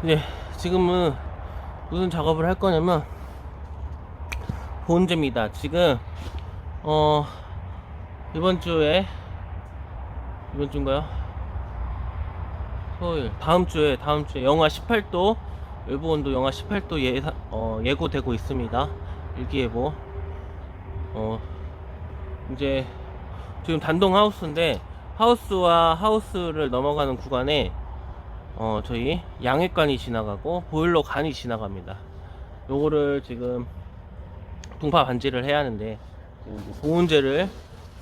네, 지금은 무슨 작업을 할 거냐면 보온제입니다. 지금 어 이번 주에 이번 주인가요? 토요일 다음 주에 다음 주에 영하 18도 외부 온도 영하 18도 예 어, 예고되고 있습니다. 일기예보. 어 이제 지금 단동 하우스인데 하우스와 하우스를 넘어가는 구간에 어 저희 양액관이 지나가고 보일러 관이 지나갑니다. 요거를 지금 동파 반지를 해야 하는데 보온제를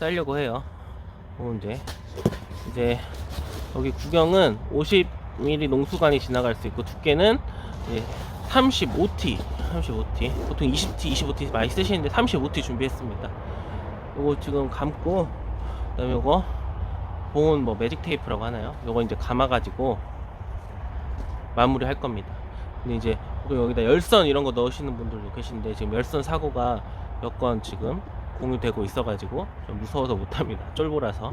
쌀려고 해요. 보온제. 이제 여기 구경은 50mm 농수관이 지나갈 수 있고 두께는 이제 35T, 35T. 보통 20T, 25T 많이 쓰시는데 35T 준비했습니다. 요거 지금 감고 그다음에 요거 보온 뭐 매직 테이프라고 하나요? 요거 이제 감아 가지고 마무리 할 겁니다. 근데 이제 또 여기다 열선 이런 거 넣으시는 분들도 계신데 지금 열선 사고가 몇 건 지금 공유되고 있어가지고 좀 무서워서 못합니다. 쫄보라서.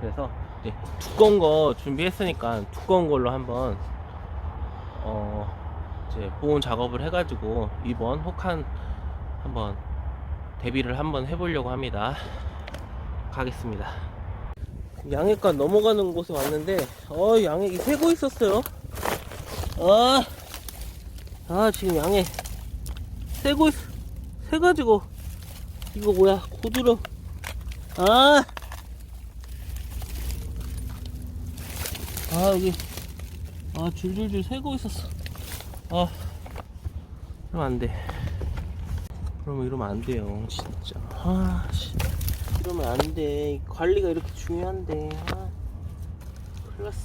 그래서 이제 두꺼운 거 준비했으니까 두꺼운 걸로 한번 어 이제 보온 작업을 해가지고 이번 혹한 한번 데뷔를 한번 해보려고 합니다. 가겠습니다. 양액관 넘어가는 곳에 왔는데 어 양액이 새고 있었어요. 아, 아 지금 양액 새고 있, 새가지고 이거 뭐야 고드름 아, 아 여기 아 줄줄줄 새고 있었어. 아, 이러면 안 돼. 그러면 이러면 안 돼요, 진짜. 아, 씨. 이러면 안 돼. 관리가 이렇게 중요한데. 아, 큰일 났어.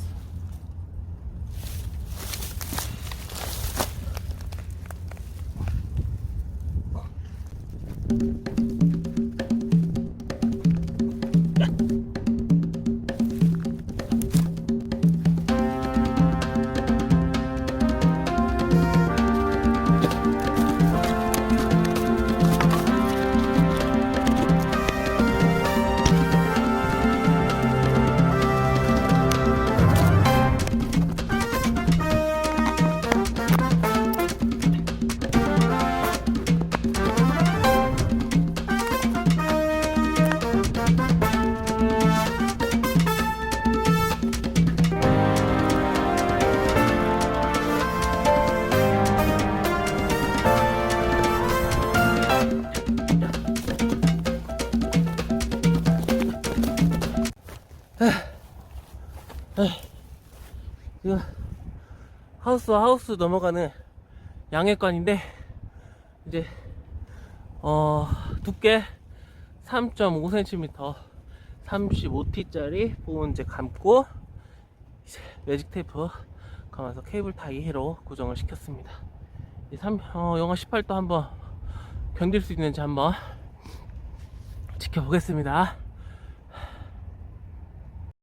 이거 하우스와 하우스 넘어가는 양액관인데 이제 어 두께 3.5cm 35T짜리 보온제 감고 이제 매직 테이프 감아서 케이블 타이로 고정을 시켰습니다. 이 삼, 어, 영하 18도 한번 견딜 수 있는지 한번 지켜보겠습니다.